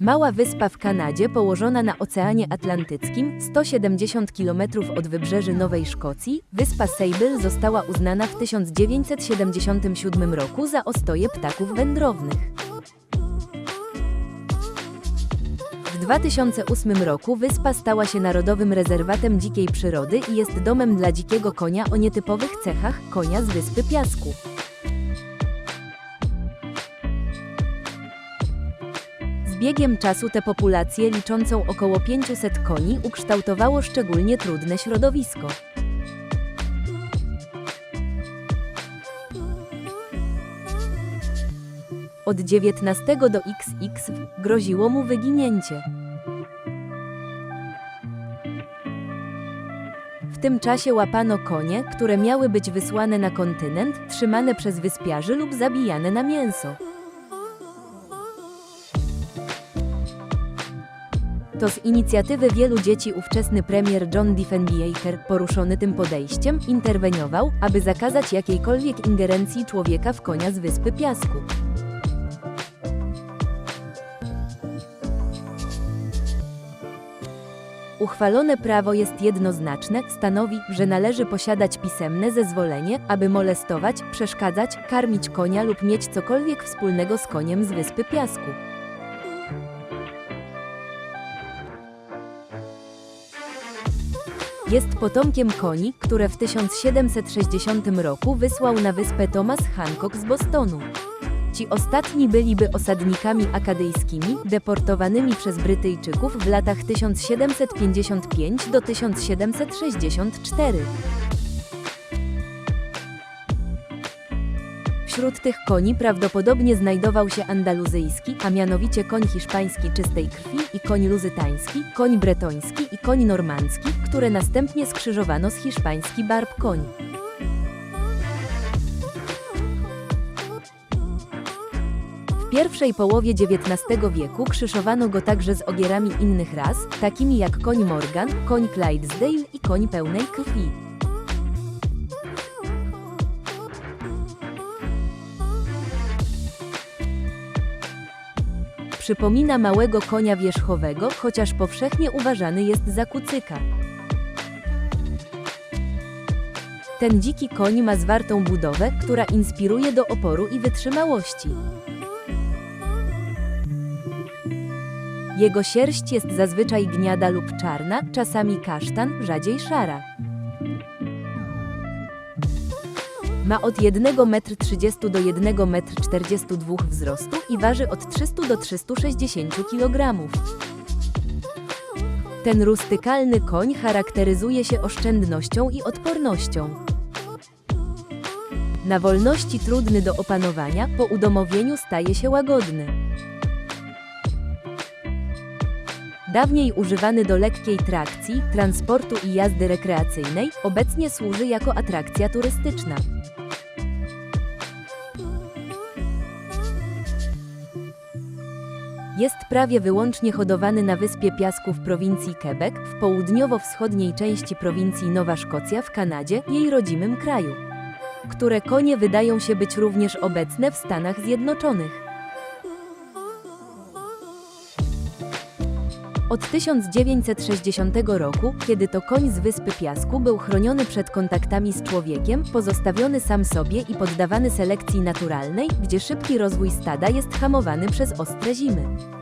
Mała wyspa w Kanadzie położona na Oceanie Atlantyckim, 170 km od wybrzeży Nowej Szkocji, wyspa Sable została uznana w 1977 roku za ostoje ptaków wędrownych. W 2008 roku wyspa stała się Narodowym Rezerwatem Dzikiej Przyrody i jest domem dla dzikiego konia o nietypowych cechach konia z Wyspy Piasku. Biegiem czasu tę populację liczącą około 500 koni ukształtowało szczególnie trudne środowisko. Od 19 do XX groziło mu wyginięcie. W tym czasie łapano konie, które miały być wysłane na kontynent, trzymane przez wyspiarzy lub zabijane na mięso. To z inicjatywy wielu dzieci ówczesny premier John Diefenbaker, poruszony tym podejściem, interweniował, aby zakazać jakiejkolwiek ingerencji człowieka w konia z Wyspy Piasku. Uchwalone prawo jest jednoznaczne, stanowi, że należy posiadać pisemne zezwolenie, aby molestować, przeszkadzać, karmić konia lub mieć cokolwiek wspólnego z koniem z Wyspy Piasku. Jest potomkiem koni, które w 1760 roku wysłał na wyspę Thomas Hancock z Bostonu. Ci ostatni byliby osadnikami akadyjskimi, deportowanymi przez Brytyjczyków w latach 1755 do 1764. Wśród tych koni prawdopodobnie znajdował się andaluzyjski, a mianowicie koń hiszpański czystej krwi i koń luzytański, koń bretoński koń normandzki, które następnie skrzyżowano z hiszpański barb koń. W pierwszej połowie XIX wieku krzyżowano go także z ogierami innych ras, takimi jak koń Morgan, koń Clydesdale i koń pełnej krwi. Przypomina małego konia wierzchowego, chociaż powszechnie uważany jest za kucyka. Ten dziki koń ma zwartą budowę, która inspiruje do oporu i wytrzymałości. Jego sierść jest zazwyczaj gniada lub czarna, czasami kasztan, rzadziej szara. Ma od 1,30 m do 1,42 m wzrostu i waży od 300 do 360 kg. Ten rustykalny koń charakteryzuje się oszczędnością i odpornością. Na wolności trudny do opanowania, po udomowieniu staje się łagodny. Dawniej używany do lekkiej trakcji, transportu i jazdy rekreacyjnej, obecnie służy jako atrakcja turystyczna. Jest prawie wyłącznie hodowany na Wyspie Piasku w prowincji Quebec, w południowo-wschodniej części prowincji Nowa Szkocja w Kanadzie, jej rodzimym kraju. Które konie wydają się być również obecne w Stanach Zjednoczonych. Od 1960 roku, kiedy to koń z Wyspy Piasku był chroniony przed kontaktami z człowiekiem, pozostawiony sam sobie i poddawany selekcji naturalnej, gdzie szybki rozwój stada jest hamowany przez ostre zimy.